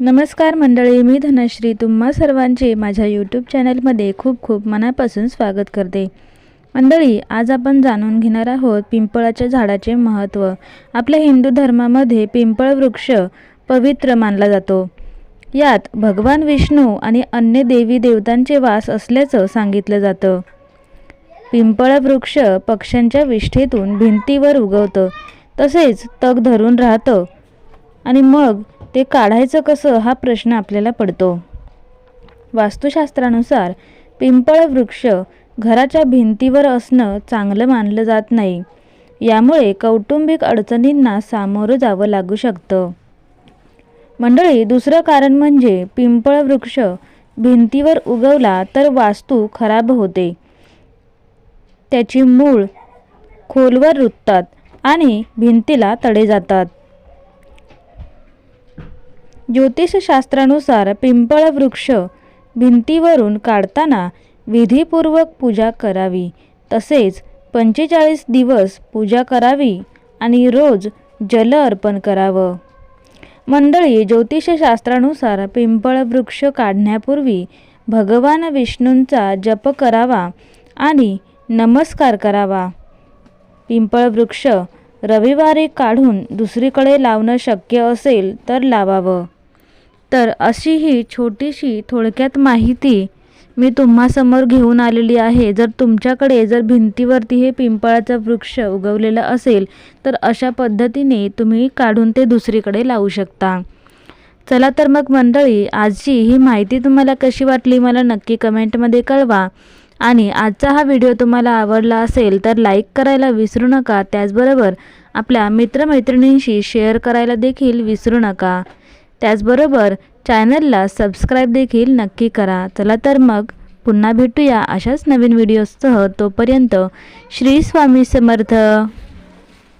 नमस्कार मंडळी मी धनश्री. तुम्हा सर्वांचे माझ्या यूट्यूब चॅनलमध्ये खूप खूप मनापासून स्वागत करते. मंडळी आज आपण जाणून घेणार आहोत पिंपळाच्या झाडाचे महत्त्व. आपल्या हिंदू धर्मामध्ये पिंपळ वृक्ष पवित्र मानला जातो. यात भगवान विष्णू आणि अन्य देवी देवतांचे वास असल्याचं सांगितलं जातं. पिंपळ वृक्ष पक्ष्यांच्या विष्ठेतून भिंतीवर उगवतं. तसेच तग धरून राहतं आणि मग ते काढायचं कसं हा प्रश्न आपल्याला पडतो. वास्तुशास्त्रानुसार पिंपळ वृक्ष घराच्या भिंतीवर असणं चांगलं मानलं जात नाही. यामुळे कौटुंबिक अडचणींना सामोरं जावं लागू शकतं. मंडळी दुसरं कारण म्हणजे पिंपळ वृक्ष भिंतीवर उगवला तर वास्तू खराब होते. त्याची मूळ खोलवर रुततात आणि भिंतीला तडे जातात. ज्योतिषशास्त्रानुसार पिंपळ वृक्ष भिंतीवरून काढताना विधीपूर्वक पूजा करावी. तसेच पंचेचाळीस दिवस पूजा करावी आणि रोज जल अर्पण करावं. मंडळी ज्योतिषशास्त्रानुसार पिंपळ वृक्ष काढण्यापूर्वी भगवान विष्णूंचा जप करावा आणि नमस्कार करावा. पिंपळ वृक्ष रविवारी काढून दुसरीकडे लावणं शक्य असेल तर लावावं. तर अशी ही छोटीशी थोडक्यात माहिती मी तुम्हासमोर घेऊन आलेली आहे. जर तुमच्याकडे जर भिंतीवरती हे पिंपळाचं वृक्ष उगवलेलं असेल तर अशा पद्धतीने तुम्ही काढून ते दुसरीकडे लावू शकता. चला तर मग मंडळी आजची ही माहिती तुम्हाला कशी वाटली मला नक्की कमेंटमध्ये कळवा. आणि आजचा हा व्हिडिओ तुम्हाला आवडला असेल तर लाईक करायला विसरू नका. त्याचबरोबर आपल्या मित्रमैत्रिणींशी शेअर करायला देखील विसरू नका. त्याचबरोबर चॅनलला सबस्क्राईब देखील नक्की करा. चला तर मग पुन्हा भेटूया अशाच नवीन व्हिडिओजसह तोपर्यंत श्री स्वामी समर्थ.